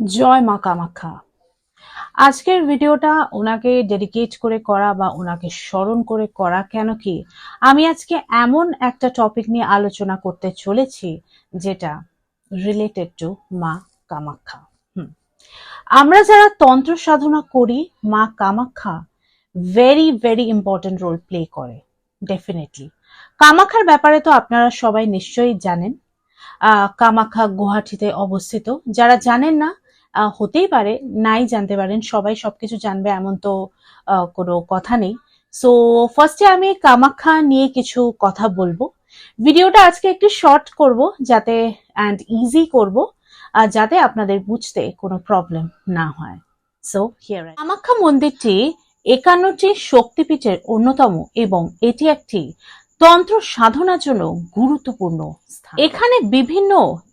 জয় মা কামাখ্যা। আজকের ভিডিওটা ওনাকে ডেডিকেট করে করা বা ওনাকে স্মরণ করে করা কেন কি? আমি আজকে এমন একটা টপিক নিয়ে আলোচনা করতে চলেছি যেটা রিলেটেড টু মা কামাখ্যা। আমরা যারা তন্ত্র সাধনা করি, মা Kamakhya very very important role play করে ডেফিনেটলি কামাখ্যার ব্যাপারে তো আপনারা সবাই নিশ্চয়ই জানেন। কামাখ্যা গুয়াহাটিতে অবস্থিত। যারা জানেন না হতেই পারে, নাই জানতে পারেন, সবাই সবকিছু জানবে এমন তো কোনো কথা নেই। সো ফার্স্টে আমি কামাখ্যা নিয়ে কিছু কথা বলব। ভিডিওটা আজকে একটু শর্ট করব, যাতে অ্যান্ড ইজি করব আর যাতে আপনাদের বুঝতে কোনো প্রবলেম না হয়। সো হিয়ার কামাখ্যা মন্দিরটি একান্নটি শক্তিপীঠের অন্যতম এবং এটি একটি তন্ত্র সাধনার জন্য গুরুত্বপূর্ণ স্থান। এখানে বিভিন্ন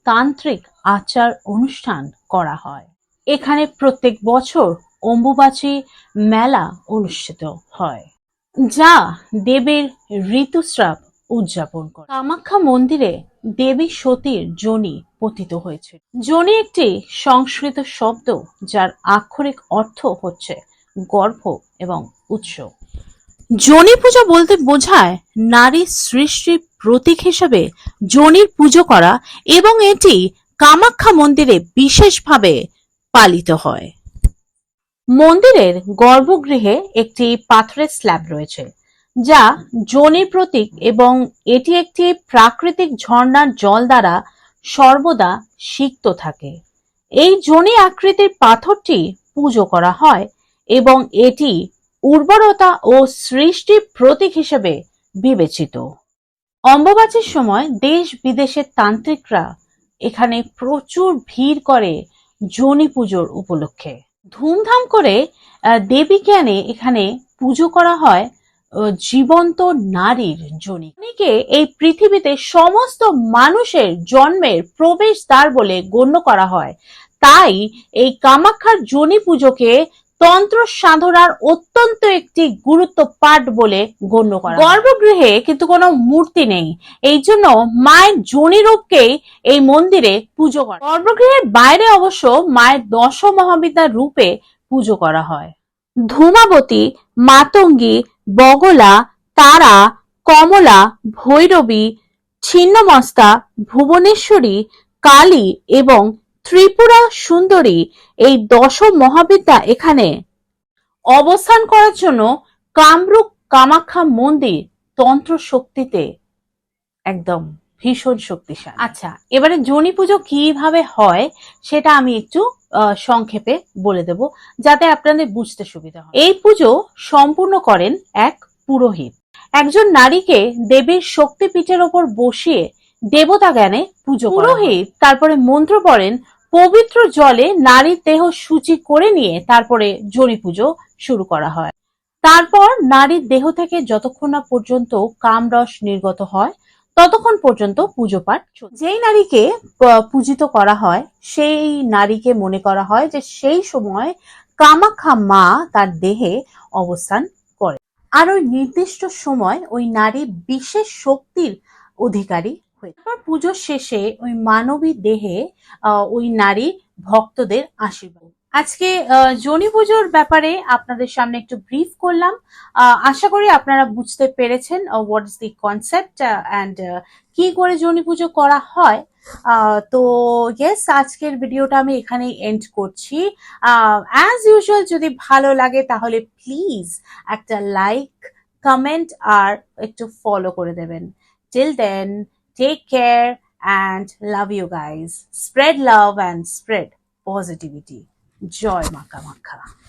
তান্ত্রিক আচার অনুষ্ঠান করা হয়। এখানে প্রত্যেক বছর অম্বুবাচী মেলা অনুষ্ঠিত হয়, যা দেবীর ঋতুস্রাব উদযাপন করে। কামাখ্যা মন্দিরে দেবী সতীর যোনি পতিত হয়েছে। যোনি একটি সংস্কৃত শব্দ যার আক্ষরিক অর্থ হচ্ছে গর্ভ এবং উৎস। যোনি পূজা বলতে বোঝায় নারী সৃষ্টির প্রতীক হিসেবে যোনির পুজো করা এবং এটি কামাখ্যা মন্দিরে বিশেষভাবে পালিত হয়। মন্দিরের গর্ভগৃহে একটি পাথরের স্ল্যাব রয়েছে, যা যোনির প্রতীক এবং এটি একটি প্রাকৃতিক ঝর্ণার জল দ্বারা সর্বদা সিক্ত থাকে। এই যোনি আকৃতির পাথরটি পুজো করা হয় এবং এটি উর্বরতা ও সৃষ্টির প্রতীক হিসেবে বিবেচিত। অম্বুবাচীর সময় দেশ বিদেশের তান্ত্রিকরা এখানে প্রচুর ভিড় করে যোনি পুজোর উপলক্ষে। ধুমধাম করে দেবী আনে এখানে পুজো করা হয় জীবন্ত নারীর জনি। অনেকে এই পৃথিবীতে সমস্ত মানুষের জন্মের প্রবেশ দ্বার বলে গণ্য করা হয়। তাই এই কামাখ্যার জনি পুজোকে তন্ত্র সাধনার অত্যন্ত একটি গুরুত্ব পাঠ বলে গণ্য করা গর্ভগৃহে কিন্তু কোনো মূর্তি নেই। এই জন্য মায়ের যোনি রূপকেই এই মন্দিরে পুজো করা গর্ভগৃহের বাইরে অবশ্য মায়ের দশ মহাবিদ্যার রূপে পুজো করা হয়। ধূমাবতী, মাতঙ্গী, বগলা, তারা, কমলা, ভৈরবী, ছিন্নমস্তা, ভুবনেশ্বরী, কালী এবং ত্রিপুরা সুন্দরী এই দশ মহাবিদ্যা এখানে অবস্থান করার জন্য কামরূপ কামাখ্যা মন্দির তন্ত্র শক্তিতে একদম ভীষণ শক্তিশালী। আচ্ছা এবারে জনি পুজো কীভাবে হয় সেটা আমি একটু আহ, সংক্ষেপে বলে দেব যাতে আপনাদের বুঝতে সুবিধা হয়। এই পুজো সম্পূর্ণ করেন এক পুরোহিত। একজন নারীকে দেবীর শক্তিপীঠের ওপর বসিয়ে দেবতা জ্ঞানে পুজো পুরোহিত? তারপরে মন্ত্র পড়েন পবিত্র জলে নারীর দেহ সূচি করে নিয়ে তারপরে জনি পুজো শুরু করা হয়। তারপর নারীর দেহ থেকে যতক্ষণ না পর্যন্ত কামরস নির্গত হয়, ততক্ষণ পর্যন্ত পুজো পাঠ যেই নারীকে পূজিত করা হয়, সেই নারীকে মনে করা হয় যে সেই সময় কামাখ্যা মা তার দেহে অবস্থান করে। আর ওই নির্দিষ্ট সময় ওই নারী বিশেষ শক্তির অধিকারী হয়ে। তারপর পুজোর শেষে ওই মানবী দেহে ওই নারী ভক্তদের আশীর্বাদ। আজকে জনি পুজোর ব্যাপারে আপনাদের সামনে একটু ব্রিফ করলাম। আশা করি আপনারা বুঝতে পেরেছেন what is the concept and কি করে জনি পুজো করা হয়। তো ইয়েস আজকের ভিডিওটা আমি এখানেই এন্ড করছি। অ্যাজ ইউজুয়াল যদি ভালো লাগে তাহলে প্লিজ একটা লাইক কমেন্ট আর একটু ফলো করে দেবেন। Till then Take care and love you guys. Spread love and spread positivity. Joy Maka Maka.